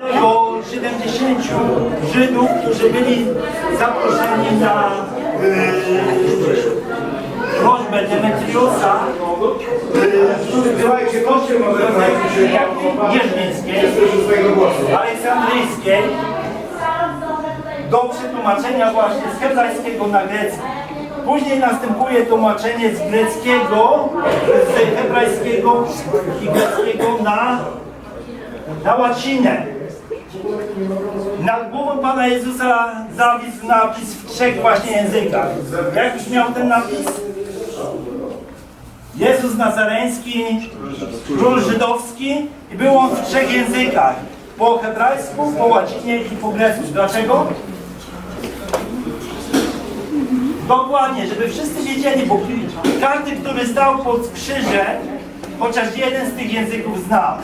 o 70 Żydów, którzy byli zaproszeni na yy, prośbę Demetriusa, yy, który był kościem Jeżnickiej, Aleksandryjskiej, do przetłumaczenia właśnie z hebrajskiego na grecki. Później następuje tłumaczenie z greckiego, z hebrajskiego i greckiego na, na łacinę. Nad głową Pana Jezusa zawisł napis w trzech właśnie językach. Jak już miał ten napis? Jezus Nazareński, król żydowski i był on w trzech językach. Po hebrajsku, po łacinie i po grecku. Dlaczego? Dokładnie, żeby wszyscy wiedzieli, bo każdy, który stał pod krzyżem, chociaż jeden z tych języków znał.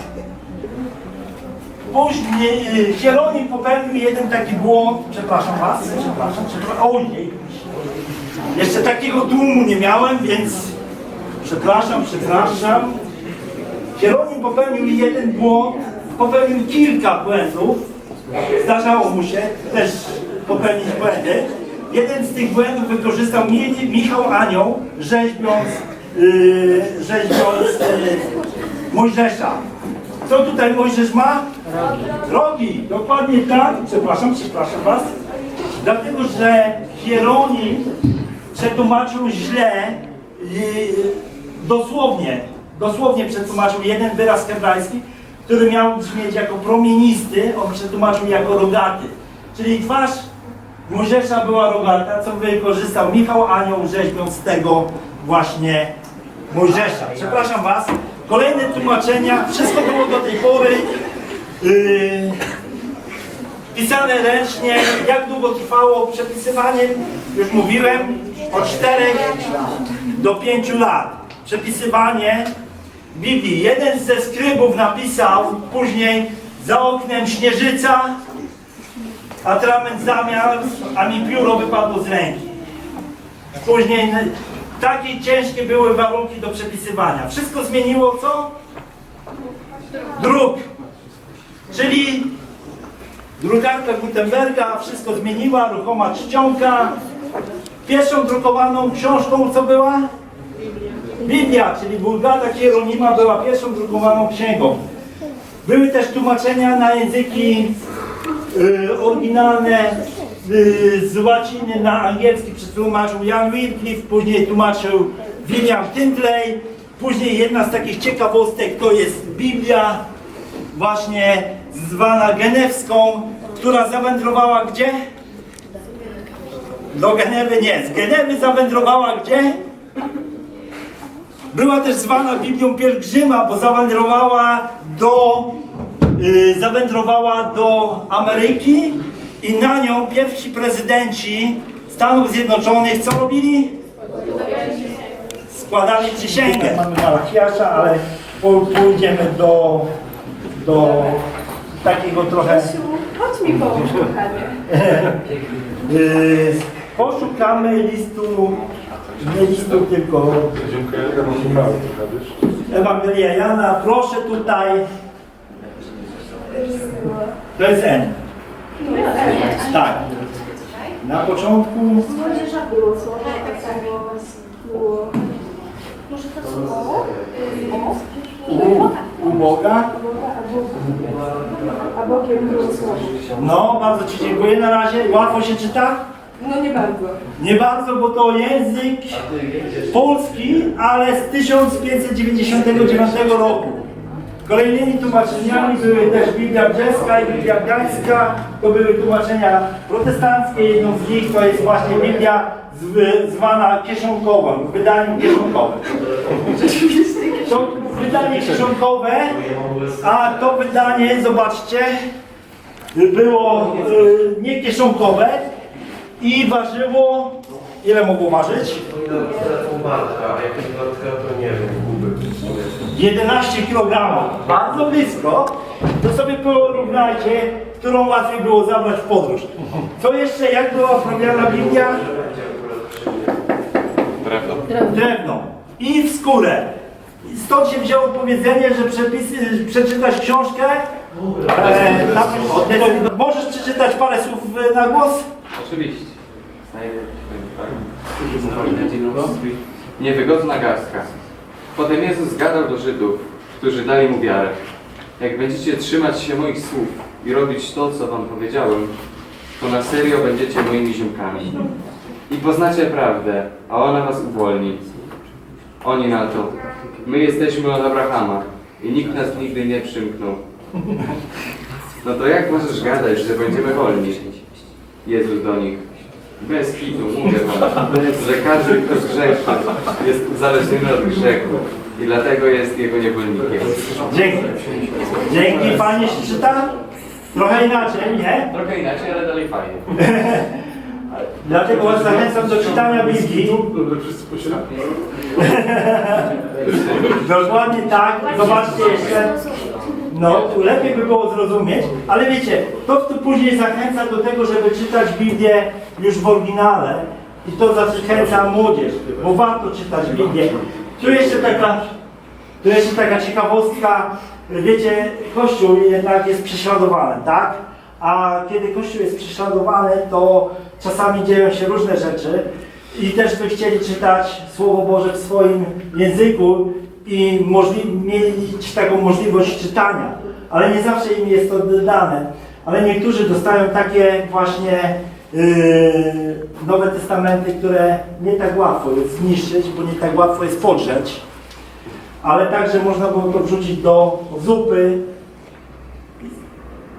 Później y, Hieronim popełnił jeden taki błąd, przepraszam was, przepraszam, przepraszam, ojej. Jeszcze takiego tłumu nie miałem, więc przepraszam, przepraszam. Hieronim popełnił jeden błąd, popełnił kilka błędów. Zdarzało mu się też popełnić błędy. Jeden z tych błędów wykorzystał Mi- Michał Anioł, rzeźbiąc, yy, rzeźbiąc yy, Mojżesza. Co tutaj Mojżesz ma? Rogi. Dokładnie tak. Przepraszam, przepraszam was. Dlatego, że Hieronim przetłumaczył źle, yy, dosłownie, dosłownie przetłumaczył jeden wyraz hebrajski, który miał brzmieć jako promienisty, on przetłumaczył jako rogaty. Czyli twarz Mojżesza była rogata, co wykorzystał Michał Anioł, rzeźbiąc tego właśnie Mojżesza. Przepraszam Was. Kolejne tłumaczenia. Wszystko było do tej pory yy, pisane ręcznie. Jak długo trwało przepisywanie? Już mówiłem. Od 4 do 5 lat. Przepisywanie Biblii. Jeden ze skrybów napisał później za oknem śnieżyca, atrament zamiast, a mi pióro wypadło z ręki. Później takie ciężkie były warunki do przepisywania. Wszystko zmieniło co? Druk. Czyli drukarka Gutenberga wszystko zmieniła, ruchoma czcionka. Pierwszą drukowaną książką co była? Biblia, czyli Bulgata Hieronima była pierwszą drukowaną księgą. Były też tłumaczenia na języki y, oryginalne z łaciny na angielski przetłumaczył Jan Wycliffe, później tłumaczył William Tyndley, później jedna z takich ciekawostek to jest Biblia, właśnie zwana genewską, która zawędrowała gdzie? Do Genewy nie, z Genewy zawędrowała gdzie? Była też zwana Biblią Pielgrzyma, bo zawędrowała do, y, zawędrowała do Ameryki i na nią pierwsi prezydenci Stanów Zjednoczonych co robili? Składali przysięgę. Mamy Malachiasza, ale pójdziemy do, do takiego trochę... Chodź mi pomóż, y, poszukamy listu, nie listu, tylko Ewangelia Jana, proszę tutaj. To jest N. Tak. Na początku Młodzieża było słowo, tak samo było... Może to słowo? u, u Boga. A bokiem było słowo. No, bardzo Ci dziękuję na razie. Łatwo się czyta? No nie bardzo. Nie bardzo, bo to język polski, ale z 1599 roku. Kolejnymi tłumaczeniami były też Biblia Brzeska i Biblia Gdańska. To były tłumaczenia protestanckie. Jedną z nich to jest właśnie Biblia zwana kieszonkową, w wydaniu kiesionkowym. To wydanie kieszonkowe, a to wydanie, zobaczcie, było y, nie kieszonkowe i ważyło, ile mogło ważyć? Jak to nie wiem, Kuby. 11 kg. Bardzo blisko. To sobie porównajcie, którą łatwiej było zabrać w podróż. Co jeszcze, jak była oprawiana Biblia? Drewno. I w skórę. I Stąd się wzięło powiedzenie, że przepisy, przeczytać książkę, E, na, od, możesz przeczytać parę słów e, na głos? Oczywiście. Niewygodna garstka. Potem Jezus zgadał do Żydów, którzy dali mu wiarę. Jak będziecie trzymać się moich słów i robić to, co wam powiedziałem, to na serio będziecie moimi ziomkami. I poznacie prawdę, a ona was uwolni. Oni na to. My jesteśmy od Abrahama i nikt nas nigdy nie przymknął. No to jak możesz gadać, że będziemy wolni? Jezus do nich. Bez kitu, mówię wam, że każdy, kto zgrzeszy, jest uzależniony od grzechu i dlatego jest jego niewolnikiem. Dzięki. Dzięki, fajnie się czyta? Trochę inaczej, nie? Trochę inaczej, ale dalej fajnie. Dlatego was zachęcam do czytania Biblii. Dokładnie tak. Zobaczcie jeszcze. No, lepiej by było zrozumieć, ale wiecie, to tu później zachęca do tego, żeby czytać Biblię już w oryginale i to zachęca młodzież, bo warto czytać Biblię. Tu jeszcze taka, tu jeszcze taka ciekawostka, wiecie, Kościół jednak jest prześladowany, tak? A kiedy Kościół jest prześladowany, to czasami dzieją się różne rzeczy i też by chcieli czytać Słowo Boże w swoim języku i mieć taką możliwość czytania, ale nie zawsze im jest to dane. Ale niektórzy dostają takie właśnie yy, Nowe Testamenty, które nie tak łatwo jest zniszczyć, bo nie tak łatwo jest podrzeć, ale także można było to wrzucić do zupy,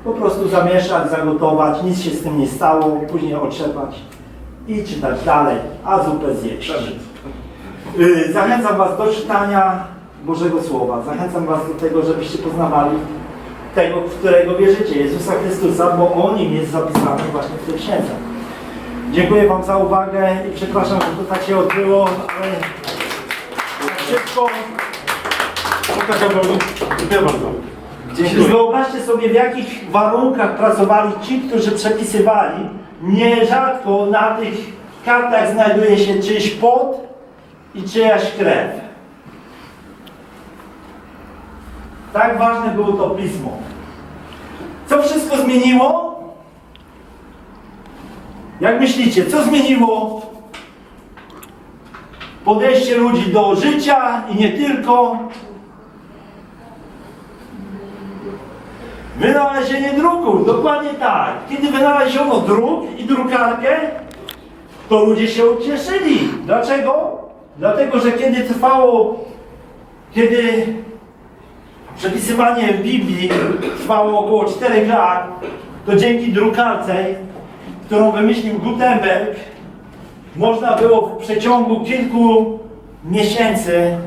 po prostu zamieszać, zagotować, nic się z tym nie stało, później otrzepać i czytać dalej, a zupę zjeść. Y, Zachęcam Was do czytania Bożego Słowa. Zachęcam Was do tego, żebyście poznawali tego, w którego wierzycie, Jezusa Chrystusa, bo o Nim jest zapisane właśnie w tej księdze. Dziękuję Wam za uwagę i przepraszam, że to tak się odbyło, ale tak szybko. Dziękuję bardzo. I wyobraźcie sobie, w jakich warunkach pracowali ci, którzy przepisywali. Nierzadko na tych kartach znajduje się czyjś pot i czyjaś krew. Tak ważne było to pismo. Co wszystko zmieniło? Jak myślicie, co zmieniło podejście ludzi do życia i nie tylko? Wynalezienie druków, dokładnie tak. Kiedy wynaleziono druk i drukarkę, to ludzie się ucieszyli. Dlaczego? Dlatego, że kiedy trwało, kiedy przepisywanie Biblii trwało około 4 lat, to dzięki drukarce, którą wymyślił Gutenberg, można było w przeciągu kilku miesięcy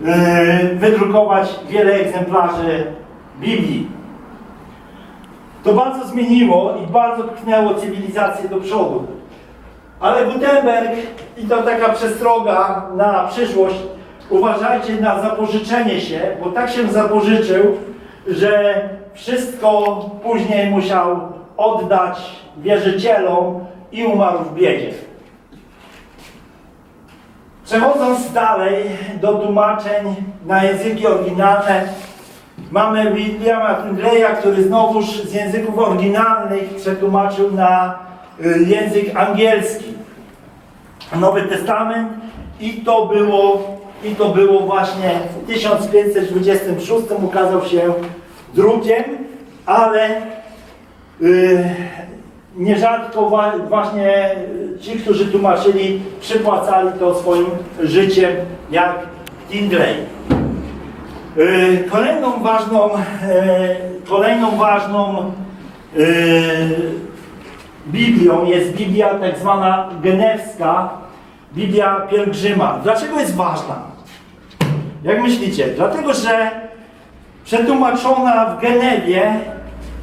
yy, wydrukować wiele egzemplarzy Biblii. To bardzo zmieniło i bardzo pchnęło cywilizację do przodu. Ale Gutenberg, i to taka przestroga na przyszłość, uważajcie na zapożyczenie się, bo tak się zapożyczył, że wszystko później musiał oddać wierzycielom i umarł w biedzie. Przechodząc dalej do tłumaczeń na języki oryginalne, mamy Williama Tyndaleya, który znowuż z języków oryginalnych przetłumaczył na y, język angielski Nowy Testament i to było, i to było właśnie w 1526 ukazał się drukiem, ale y, nierzadko właśnie ci, którzy tłumaczyli, przypłacali to swoim życiem, jak Tindley. Y, Kolejną ważną, e, kolejną ważną y, Biblią jest Biblia tak zwana genewska, Biblia pielgrzyma. Dlaczego jest ważna? Jak myślicie? Dlatego, że przetłumaczona w Genewie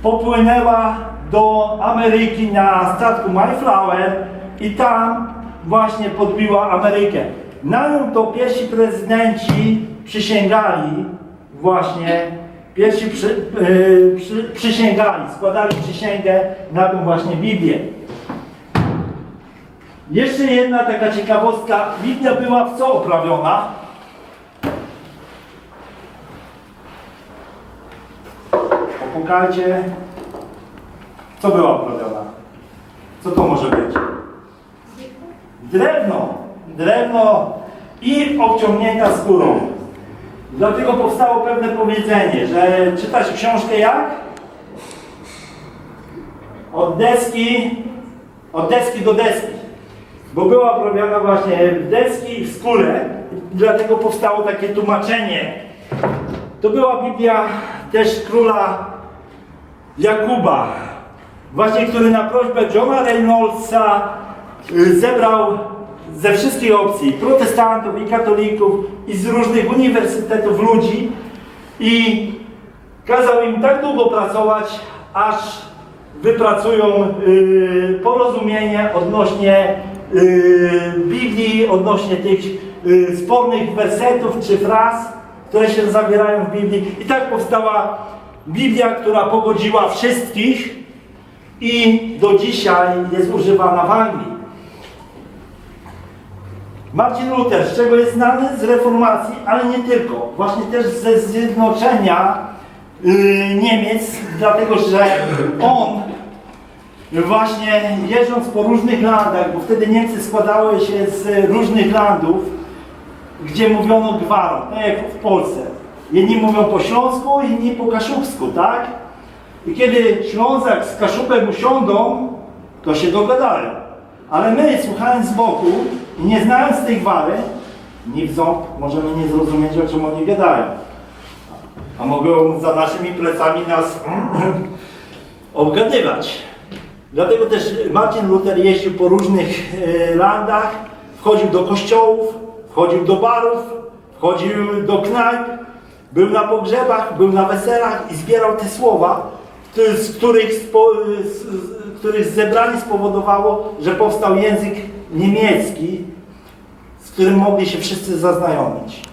popłynęła do Ameryki na statku Mayflower i tam właśnie podbiła Amerykę. Na nią to pierwsi prezydenci przysięgali właśnie, pierwsi przy, yy, przy, przysięgali, składali przysięgę na tą właśnie Biblię. Jeszcze jedna taka ciekawostka. Biblia była w co oprawiona? Popukajcie. Co była uprawiona? Co to może być? Drewno. Drewno i obciągnięta skórą. Dlatego powstało pewne powiedzenie, że czytać książkę jak? Od deski, od deski do deski. Bo była oprawiana właśnie w deski i w skórę. Dlatego powstało takie tłumaczenie. To była Biblia też króla Jakuba, właśnie który na prośbę Johna Reynoldsa y, zebrał ze wszystkich opcji, protestantów i katolików i z różnych uniwersytetów ludzi i kazał im tak długo pracować, aż wypracują y, porozumienie odnośnie Biblii, odnośnie tych y, spornych wersetów czy fraz, które się zawierają w Biblii. I tak powstała Biblia, która pogodziła wszystkich i do dzisiaj jest używana w Anglii. Marcin Luther, z czego jest znany? Z reformacji, ale nie tylko. Właśnie też ze zjednoczenia y, Niemiec, dlatego że on właśnie jeżdżąc po różnych landach, bo wtedy Niemcy składały się z różnych landów, gdzie mówiono gwarą, tak jak w Polsce. Jedni mówią po śląsku, inni po kaszubsku, tak? I kiedy Ślązak z Kaszubem usiądą, to się dogadają. Ale my, słuchając z boku i nie znając tej gwary, ni w ząb możemy nie zrozumieć, o czym oni gadają. A mogą za naszymi plecami nas obgadywać. Dlatego też Marcin Luther jeździł po różnych e, landach, wchodził do kościołów, wchodził do barów, wchodził do knajp, był na pogrzebach, był na weselach i zbierał te słowa, z których, spo, z których zebranie spowodowało, że powstał język niemiecki, z którym mogli się wszyscy zaznajomić.